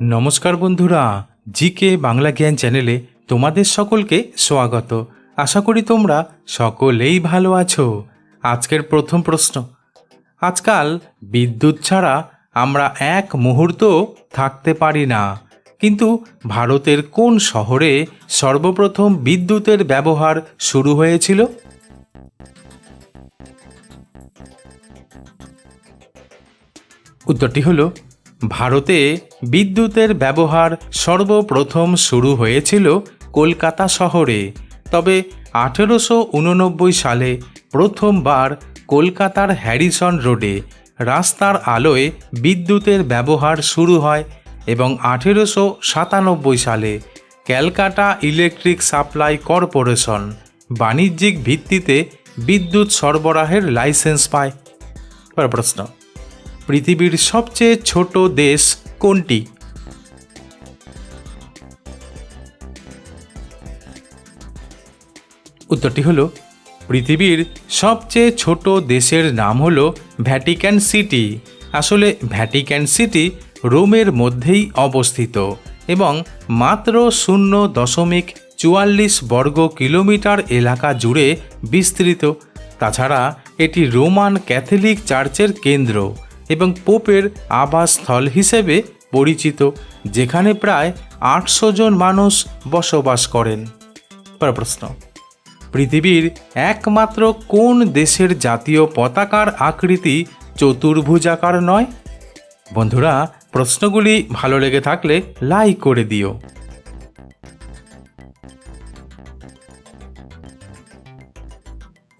নমস্কার বন্ধুরা, জিকে বাংলা জ্ঞান চ্যানেলে তোমাদের সকলকে স্বাগত। আশা করি তোমরা সকলেই ভালো আছো। আজকের প্রথম প্রশ্ন, আজকাল বিদ্যুৎ ছাড়া আমরা এক মুহূর্ত থাকতে পারি না, কিন্তু ভারতের কোন শহরে সর্বপ্রথম বিদ্যুতের ব্যবহার শুরু হয়েছিল? উত্তরটি হলো ভারতে বিদ্যুতের ব্যবহার সর্বপ্রথম শুরু হয়েছিল কলকাতা শহরে। তবে আঠেরোশো উননব্বই সালে প্রথমবার কলকাতার হ্যারিসন রোডে রাস্তার আলোয় বিদ্যুতের ব্যবহার শুরু হয় এবং আঠেরোশো সাতানব্বই সালে ক্যালকাটা ইলেকট্রিক সাপ্লাই কর্পোরেশন বাণিজ্যিক ভিত্তিতে বিদ্যুৎ সরবরাহের লাইসেন্স পায়। প্রশ্ন। পৃথিবীর সবচেয়ে ছোট দেশ কোনটি? উত্তরটি হলো, পৃথিবীর সবচেয়ে ছোট দেশের নাম হলো ভ্যাটিক্যান সিটি। আসলে ভ্যাটিক্যান সিটি রোমের মধ্যেই অবস্থিত এবং মাত্র শূন্য দশমিক চুয়াল্লিশ বর্গ কিলোমিটার এলাকা জুড়ে বিস্তৃত। তাছাড়া এটি রোমান ক্যাথলিক চার্চের কেন্দ্র। এবং পোপের আবাসস্থল হিসেবে পরিচিত, যেখানে প্রায় আটশো জন মানুষ বসবাস করেন। প্রশ্ন। পৃথিবীর একমাত্র কোন দেশের জাতীয় পতাকার আকৃতি চতুর্ভুজাকার নয়? বন্ধুরা, প্রশ্নগুলি ভালো লেগে থাকলে লাইক করে দিও।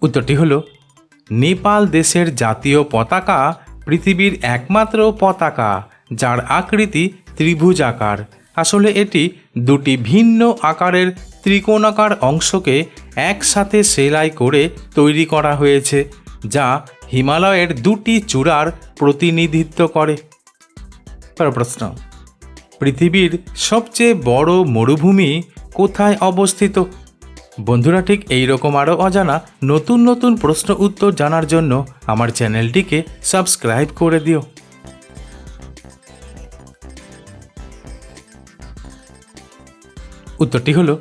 উত্তরটি হলো, নেপাল দেশের জাতীয় পতাকা পৃথিবীর একমাত্র পতাকা, যার আকৃতি ত্রিভুজাকার। আসলে এটি দুটি ভিন্ন আকারের ত্রিকোণাকার অংশকে একসাথে সেলাই করে তৈরি করা হয়েছে, যা হিমালয়ের দুটি চূড়ার প্রতিনিধিত্ব করে। প্রশ্ন, পৃথিবীর সবচেয়ে বড় মরুভূমি কোথায় অবস্থিত? বন্ধুরা, ঠিক এই রকম আরও অজানা নতুন নতুন প্রশ্ন উত্তর জানার জন্য আমার চ্যানেলটিকে সাবস্ক্রাইব করে দিও। উত্তরটি হলো,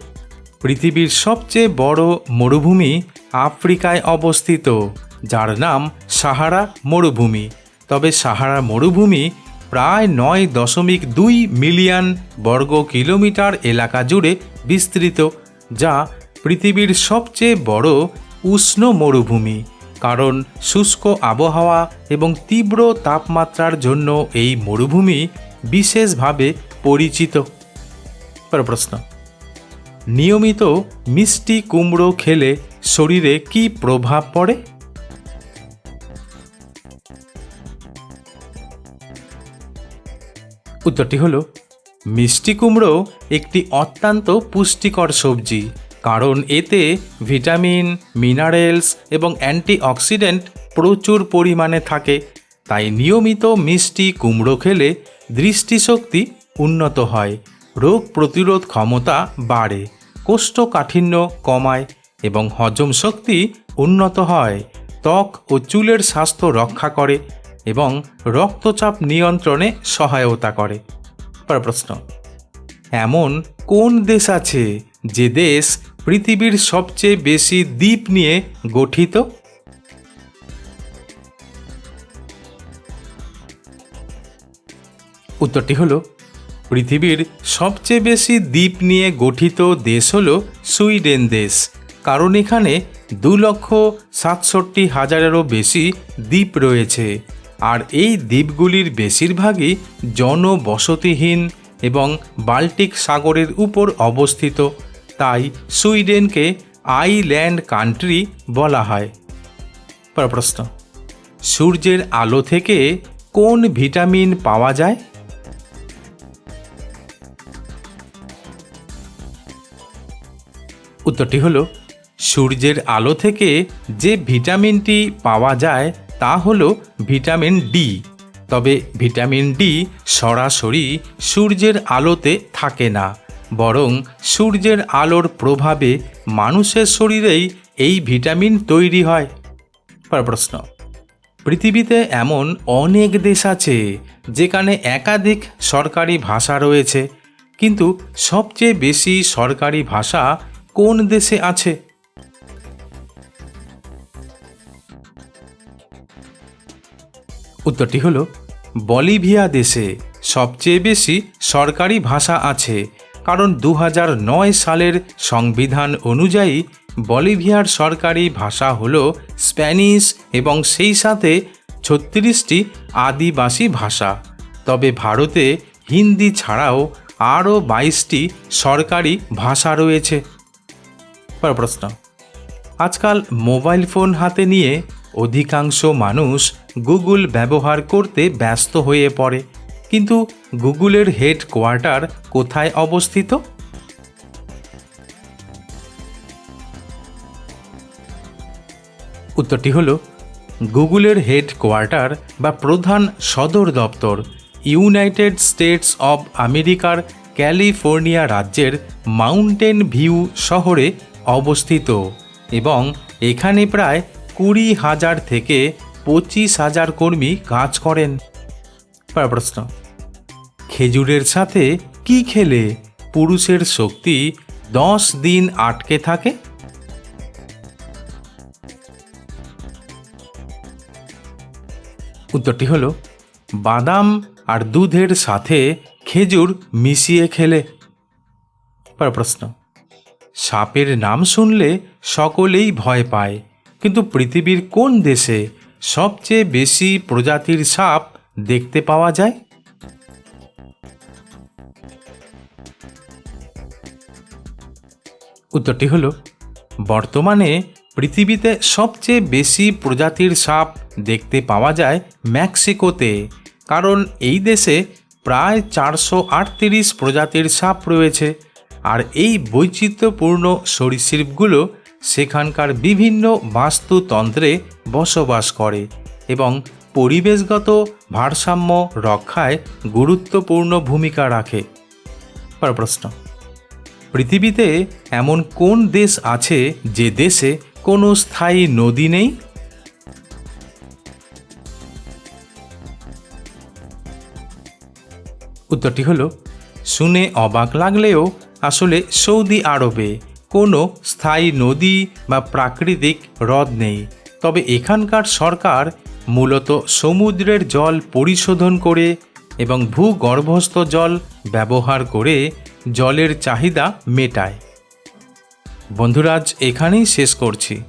পৃথিবীর সবচেয়ে বড় মরুভূমি আফ্রিকায় অবস্থিত, যার নাম সাহারা মরুভূমি। তবে সাহারা মরুভূমি প্রায় নয় দশমিক দুই মিলিয়ন বর্গ কিলোমিটার এলাকা জুড়ে বিস্তৃত, যা পৃথিবীর সবচেয়ে বড় উষ্ণ মরুভূমি, কারণ শুষ্ক আবহাওয়া এবং তীব্র তাপমাত্রার জন্য এই মরুভূমি বিশেষভাবে পরিচিত। প্রশ্ন, নিয়মিত মিষ্টি কুমড়ো খেলে শরীরে কি প্রভাব পড়ে? উত্তরটি হলো, মিষ্টি কুমড়ো একটি অত্যন্ত পুষ্টিকর সবজি কারণ এতে ভিটামিন, মিনারেলস এবং অ্যান্টিঅক্সিডেন্ট প্রচুর পরিমাণে থাকে। তাই নিয়মিত মিষ্টি কুমড়ো খেলে দৃষ্টিশক্তি উন্নত হয়, রোগ প্রতিরোধ ক্ষমতা বাড়ে, কোষ্ঠকাঠিন্য কমায় এবং হজম শক্তি উন্নত হয়। ত্বক ও চুলের স্বাস্থ্য রক্ষা করে এবং রক্তচাপ নিয়ন্ত্রণে সহায়তা করে। প্রশ্ন। এমন কোন দেশ আছে যে দেশ পৃথিবীর সবচেয়ে বেশি দ্বীপ নিয়ে গঠিত? উত্তরটি হলো, পৃথিবীর সবচেয়ে বেশি দ্বীপ নিয়ে গঠিত দেশ হল সুইডেন দেশ, কারণ এখানে দু লক্ষ সাতষট্টি হাজারেরও বেশি দ্বীপ রয়েছে, আর এই দ্বীপগুলির বেশিরভাগই জনবসতিহীন এবং বাল্টিক সাগরের উপর অবস্থিত, তাই সুইডেনকে আইল্যান্ড কান্ট্রি বলা হয়। প্রশ্ন, সূর্যের আলো থেকে কোন ভিটামিন পাওয়া যায়? উত্তরটি হলো, সূর্যের আলো থেকে যে ভিটামিনটি পাওয়া যায় তা হল ভিটামিন ডি। তবে ভিটামিন ডি সরাসরি সূর্যের আলোতে থাকে না, বরং সূর্যের আলোর প্রভাবে মানুষের শরীরেই এই ভিটামিন তৈরি হয়। প্রশ্ন। পৃথিবীতে এমন অনেক দেশ আছে যেখানে একাধিক সরকারি ভাষা রয়েছে, কিন্তু সবচেয়ে বেশি সরকারি ভাষা কোন দেশে আছে? উত্তরটি হলো, বলিভিয়া দেশে সবচেয়ে বেশি সরকারি ভাষা আছে, কারণ দু সালের সংবিধান অনুযায়ী বলিভিয়ার সরকারি ভাষা হল স্প্যানিশ এবং সেই সাথে ছত্রিশটি আদিবাসী ভাষা। তবে ভারতে হিন্দি ছাড়াও আরও বাইশটি সরকারি ভাষা রয়েছে। প্রশ্ন, আজকাল মোবাইল ফোন হাতে নিয়ে অধিকাংশ মানুষ গুগল ব্যবহার করতে ব্যস্ত হয়ে পড়ে। কিন্তু গুগলের হেড কোয়ার্টার কোথায় অবস্থিত? উত্তরটি হলো, গুগলের হেড কোয়ার্টার বা প্রধান সদর দপ্তর ইউনাইটেড স্টেটস অব আমেরিকার ক্যালিফোর্নিয়া রাজ্যের মাউন্টেন ভিউ শহরে অবস্থিত এবং এখানে প্রায় কুড়ি হাজার থেকে পঁচিশ হাজার কর্মী কাজ করেন। প্রশ্ন, খেজুরের সাথে কি খেলে পুরুষের শক্তি দশ দিন আটকে থাকে? উত্তরটি হলো, বাদাম আর দুধের সাথে খেজুর মিশিয়ে খেলে। প্রশ্ন, সাপের নাম শুনলে সকলেই ভয় পায়, কিন্তু পৃথিবীর কোন দেশে সবচেয়ে বেশি প্রজাতির সাপ দেখতে পাওয়া যায়? উত্তরটি হলো, বর্তমানে পৃথিবীতে সবচেয়ে বেশি প্রজাতির সাপ দেখতে পাওয়া যায় মেক্সিকোতে, কারণ এই দেশে প্রায় চারশো আটত্রিশ প্রজাতির সাপ রয়েছে। আর এই বৈচিত্র্যপূর্ণ সরীসৃপগুলো সেখানকার বিভিন্ন বাস্তুতন্ত্রে বসবাস করে এবং পরিবেশগত ভারসাম্য রক্ষায় গুরুত্বপূর্ণ ভূমিকা রাখে। প্রশ্ন। পৃথিবীতে এমন কোন দেশ আছে যে দেশে কোনো স্থায়ী নদী নেই? উত্তরটি হলো, শুনে অবাক লাগলেও আসলে সৌদি আরবে। কোনো স্থায়ী নদী বা প্রাকৃতিক হ্রদ নেই। তবে এখানকার সরকার মূলত সমুদ্রের জল পরিশোধন করে এবং ভূগর্ভস্থ জল ব্যবহার করে জলের চাহিদা মেটায়। বন্ধুরাজ এখানেই শেষ করছি।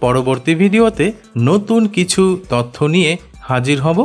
পরবর্তী ভিডিওতে নতুন কিছু তথ্য নিয়ে হাজির হব।